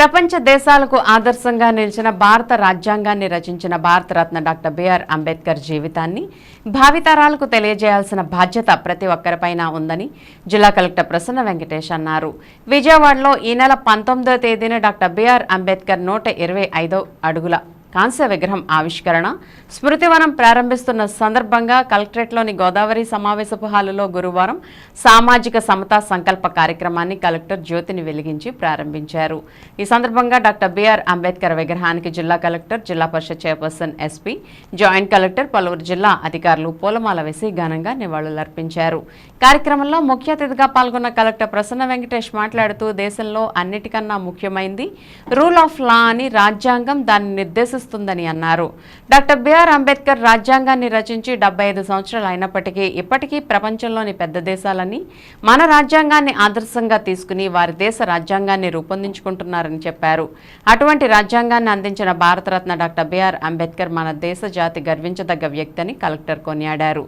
ప్రపంచ దేశాలకు ఆదర్శంగా నిలిచిన భారత రాజ్యాంగాన్ని రచించిన భారతరత్న డాక్టర్ బిఆర్ అంబేద్కర్ జీవితాన్ని భావితరాలకు తెలియజేయాల్సిన బాధ్యత ప్రతి ఒక్కరిపైన ఉందని జిల్లా కలెక్టర్ ప్రసన్న వెంకటేష్ అన్నారు. విజయవాడలో ఈ నెల పంతొమ్మిదో తేదీన డాక్టర్ బిఆర్ అంబేద్కర్ నూట ఇరవై అడుగుల కాంస్య విగ్రహం ఆవిష్కరణ. స్మృతివనం ప్రారంభిస్తున్న సందర్భంగా కలెక్టరేట్లోని గోదావరి సమావేశపు హాలులో గురువారం సామాజిక సమతా సంకల్ప కార్యక్రమాన్ని కలెక్టర్ జ్యోతిని వెలిగించి ప్రారంభించారు. ఈ సందర్భంగా డాక్టర్ బిఆర్ అంబేద్కర్ విగ్రహానికి జిల్లా collector Zilla Parishad chairperson SP joint collector పలువురు జిల్లా అధికారులు పూలమాల వేసి ఘనంగా నివాళులర్పించారు. కార్యక్రమంలో ముఖ్య అతిథిగా పాల్గొన్న కలెక్టర్ ప్రసన్న వెంకటేష్ మాట్లాడుతూ దేశంలో అన్నిటికన్నా ముఖ్యమైంది రూల్ ఆఫ్ లా అని రాజ్యాంగం దాన్ని నిర్దేశిస్తుందని అన్నారు. డాక్టర్ బిఆర్ అంబేద్కర్ రాజ్యాంగాన్ని రచించి డెబ్బై ఐదు సంవత్సరాలు అయినప్పటికీ ఇప్పటికీ ప్రపంచంలోని పెద్ద దేశాలని మన రాజ్యాంగాన్ని ఆదర్శంగా తీసుకుని వారి దేశ రాజ్యాంగాన్ని రూపొందించుకుంటున్నారని చెప్పారు. అటువంటి రాజ్యాంగాన్ని అందించిన భారతరత్న డాక్టర్ బిఆర్ అంబేద్కర్ మన దేశ జాతి గర్వించదగ్గ వ్యక్తి అని కలెక్టర్ కొనియాడారు.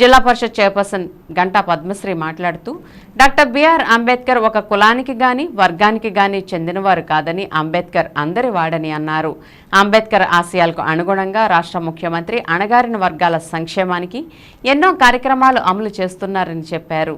జిల్లా పరిషత్ చైర్పర్సన్ గంటా పద్మశ్రీ మాట్లాడుతూ డాక్టర్ బిఆర్ అంబేద్కర్ ఒక కులానికి గాని వర్గానికి గాని చెందినవారు కాదని అంబేద్కర్ అందరి వాడని అన్నారు. అంబేద్కర్ ఆశయాలకు అనుగుణంగా రాష్ట్ర ముఖ్యమంత్రి అణగారిన వర్గాల సంక్షేమానికి ఎన్నో కార్యక్రమాలు అమలు చేస్తున్నారని చెప్పారు.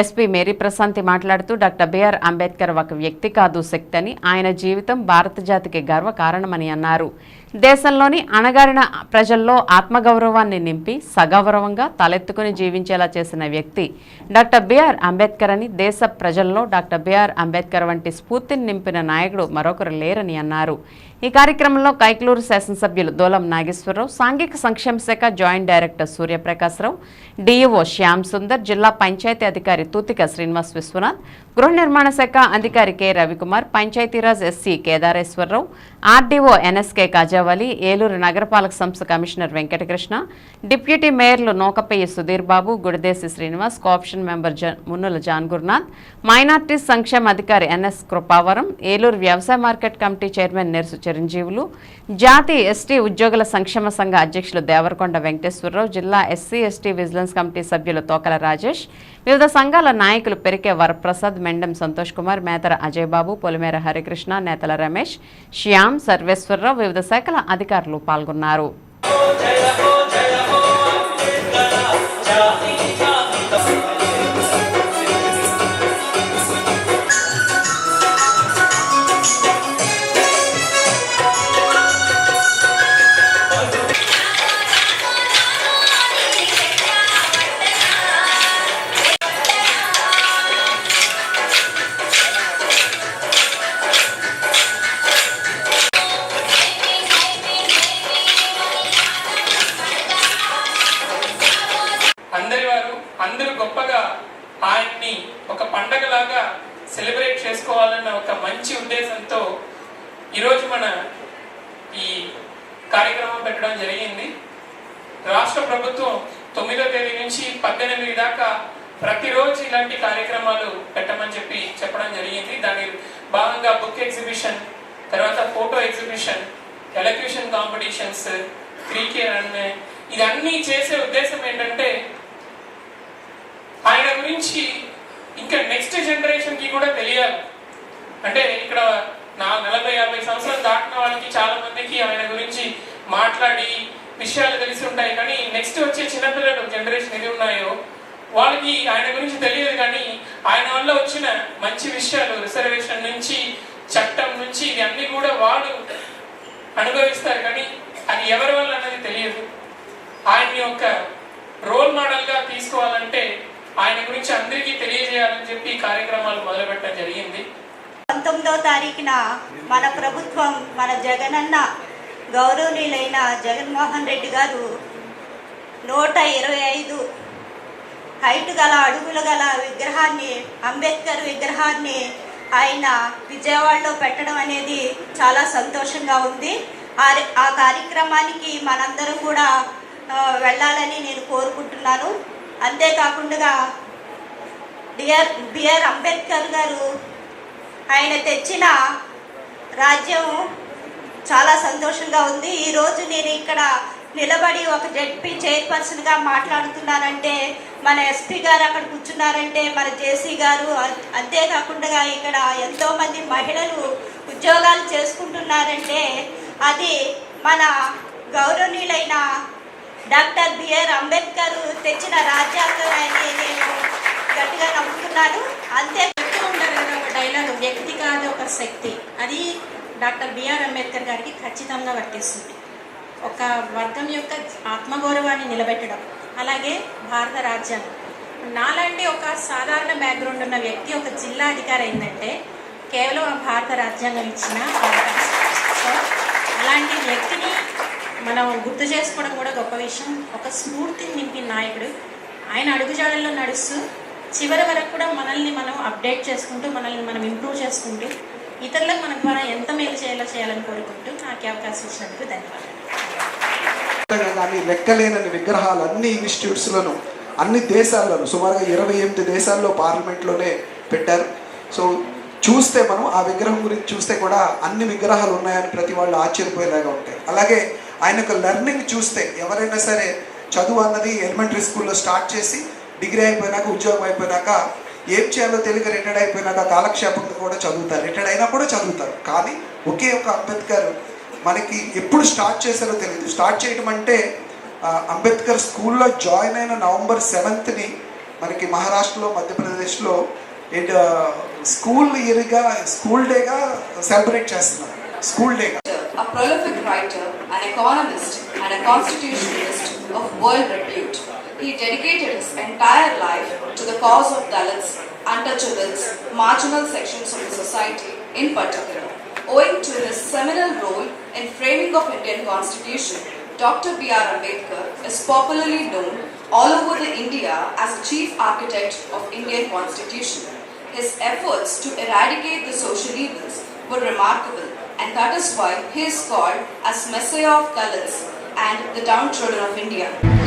ఎస్పీ మేరీ ప్రశాంతి మాట్లాడుతూ డాక్టర్ బిఆర్ అంబేద్కర్ ఒక వ్యక్తి కాదు శక్తి అని ఆయన జీవితం భారత జాతికి గర్వ కారణమని అన్నారు. దేశంలోని అణగారిన ప్రజల్లో ఆత్మగౌరవాన్ని నింపి సగౌరవంగా తలెత్తుకుని జీవించేలా చేసిన వ్యక్తి డాక్టర్ బిఆర్ అంబేద్కర్ అని దేశ ప్రజల్లో డాక్టర్ బిఆర్ అంబేద్కర్ వంటి స్ఫూర్తిని నింపిన నాయకుడు మరొకరు లేరని అన్నారు. ఈ కార్యక్రమంలో కైక్లూరు శాసనసభ్యులు దోలం నాగేశ్వరరావు సాంఘిక సంక్షేమ శాఖ joint director Suryaprakashrao DEO Shyam Sundar జిల్లా పంచాయతీ అధికారి తూతిక శ్రీనివాస్ విశ్వనాథ్ గృహ నిర్మాణ శాఖ అధికారి K. Ravikumar Panchayatiraj SC Kedareswararao RDO NSK Kajavali Eluru నగరపాలక సంస్థ commissioner Venkatakrishna deputy మేయర్లు Nokapayya Sudheer Babu Gudidesi Srinivas cooption member Munnula John Gurunath minorities సంక్షేమ అధికారి ఎన్ఎస్ కృపావరం ఏలూరు వ్యవసాయ market committee chairman Nersu Chiranjeevulu జాతీయ ఎస్టీ ఉద్యోగుల సంక్షేమ సంఘ అధ్యక్షులు దేవరకొండ వెంకటేశ్వరరావు జిల్లా ఎస్సీ ఎస్టీ విజిలెన్స్ కమిటీ సభ్యులు తోకల రాజేష్ వివిధ సంఘాల నాయకులు పెరికే వరప్రసాద్ మెండం సంతోష్ కుమార్ మేతర అజయ్ బాబు పొలిమేర హరికృష్ణ నేతల రమేష్ శ్యామ్ సర్వేశ్వరరావు వివిధ శాఖల అధికారులు పాల్గొన్నారు. అందరూ గొప్పగా ఆయన్ని ఒక పండగలాగా సెలబ్రేట్ చేసుకోవాలన్న ఒక మంచి ఉద్దేశంతో ఈరోజు మన ఈ కార్యక్రమం పెట్టడం జరిగింది. రాష్ట్ర ప్రభుత్వం తొమ్మిదో తేదీ నుంచి పద్దెనిమిది దాకా ప్రతిరోజు ఇలాంటి కార్యక్రమాలు పెట్టమని చెప్పి చెప్పడం జరిగింది. దాని భాగంగా బుక్ ఎగ్జిబిషన్ తర్వాత photo exhibition elocution competitions cricket run ఇదన్నీ చేసే ఉద్దేశం ఏంటంటే ఆయన గురించి ఇంకా నెక్స్ట్ జనరేషన్కి కూడా తెలియాలి. అంటే ఇక్కడ నా నలభై యాభై సంవత్సరాలు దాటిన వాళ్ళకి చాలా మందికి ఆయన గురించి మాట్లాడి విషయాలు తెలిసి ఉంటాయి కానీ నెక్స్ట్ వచ్చే చిన్నపిల్లలు జనరేషన్ ఏది ఉన్నాయో వాళ్ళకి ఆయన గురించి తెలియదు కానీ ఆయన వల్ల వచ్చిన మంచి విషయాలు రిజర్వేషన్ నుంచి చట్టం నుంచి ఇది అన్ని కూడా వాళ్ళు అనుభవిస్తారు. కానీ అది ఎవరి వల్ల అన్నది తెలియదు. ఆయన్ని ఒక రోల్ మోడల్గా తీసుకోవాలంటే ఆయన గురించి అందరికీ తెలియజేయాలని చెప్పి కార్యక్రమాలు మొదలుపెట్టడం జరిగింది. పంతొమ్మిదవ తారీఖున మన ప్రభుత్వం మన జగనన్న గౌరవనీయులైన జగన్మోహన్ రెడ్డి గారు నూట ఇరవై ఐదు హైట్ గల అడుగులు గల విగ్రహాన్ని అంబేద్కర్ విగ్రహాన్ని ఆయన విజయవాడలో పెట్టడం అనేది చాలా సంతోషంగా ఉంది. ఆ కార్యక్రమానికి మనందరం కూడా వెళ్ళాలని నేను కోరుకుంటున్నాను. అంతేకాకుండా డిఆర్ బిఆర్ అంబేద్కర్ గారు ఆయన తెచ్చిన రాజ్యం చాలా సంతోషంగా ఉంది. ఈరోజు నేను ఇక్కడ నిలబడి ఒక జడ్పీ చైర్పర్సన్గా మాట్లాడుతున్నానంటే మన ఎస్పీ గారు అక్కడ కూర్చున్నారంటే మన జేసీ గారు అంతేకాకుండా ఇక్కడ ఎంతోమంది మహిళలు ఉద్యోగాలు చేసుకుంటున్నారంటే అది మన గౌరవనీయులైన డాక్టర్ బిఆర్ అంబేద్కర్ తెచ్చిన రాజ్యాంగం అని నేను గట్టిగా నమ్ముతున్నాను అంతే చెప్తూ ఉంటారు కదా ఒక డైలాగ్ వ్యక్తి కాదు ఒక శక్తి. అది డాక్టర్ బిఆర్ అంబేద్కర్ గారికి ఖచ్చితంగా వర్తిస్తుంది. ఒక వర్గం యొక్క ఆత్మగౌరవాన్ని నిలబెట్టడం. అలాగే భారత రాజ్యాంగం నాలాంటి ఒక సాధారణ బ్యాక్గ్రౌండ్ ఉన్న వ్యక్తి ఒక జిల్లా అధికారి అయిందంటే కేవలం భారత రాజ్యాంగం ఇచ్చిన అవకాశం సో అలాంటి వ్యక్తిని మనం గుర్తు చేసుకోవడం కూడా గొప్ప విషయం. ఒక స్ఫూర్తిని నింపిన నాయకుడు ఆయన అడుగుజాడల్లో నడుస్తూ చివరి వరకు కూడా మనల్ని మనం అప్డేట్ చేసుకుంటూ మనల్ని మనం ఇంప్రూవ్ చేసుకుంటూ ఇతరులకు మన ద్వారా ఎంత మేలు చేయాలో చేయాలని కోరుకుంటూ నాకు అవకాశం ఇచ్చినందుకు ధన్యవాదాలు. కానీ లెక్కలేనని విగ్రహాలు అన్ని ఇన్స్టిట్యూట్స్లోనూ అన్ని దేశాల్లోనూ సుమారుగా ఇరవై ఎనిమిది దేశాల్లో పార్లమెంట్లోనే పెట్టారు. సో చూస్తే మనం ఆ విగ్రహం గురించి చూస్తే కూడా అన్ని విగ్రహాలు ఉన్నాయని ప్రతి వాళ్ళు ఆశ్చర్యపోయేలాగా ఉంటాయి. అలాగే ఆయన యొక్క లెర్నింగ్ చూస్తే ఎవరైనా సరే చదువు అన్నది ఎలిమెంటరీ స్కూల్లో స్టార్ట్ చేసి డిగ్రీ అయిపోయినాక ఉద్యోగం అయిపోయినాక ఏం చేయాలో తెలియక రిటైర్డ్ అయిపోయినాక కాలక్షేపంగా కూడా చదువుతారు. రిటైర్డ్ అయినా కూడా చదువుతారు. కానీ ఒకే ఒక అంబేద్కర్ మనకి ఎప్పుడు స్టార్ట్ చేశారో తెలియదు స్టార్ట్ చేయడం అంటే అంబేద్కర్ స్కూల్లో జాయిన్ అయిన నవంబర్ సెవెంత్ని మనకి మహారాష్ట్రలో మధ్యప్రదేశ్లో ఏంటి స్కూల్ ఇయర్గా స్కూల్ డేగా సెలబ్రేట్ చేస్తున్నారు. స్కూల్ డేగా an economist, and a constitutionalist of world repute. He dedicated his entire life to the cause of Dalits, untouchables, marginal sections of the society in particular. Owing to his seminal role in framing of Indian constitution, Dr. B.R. Ambedkar is popularly known all over the India as the chief architect of Indian constitution. His efforts to eradicate the social evils were remarkable and that is why he is called as Messiah of Dalits and the downtrodden of India.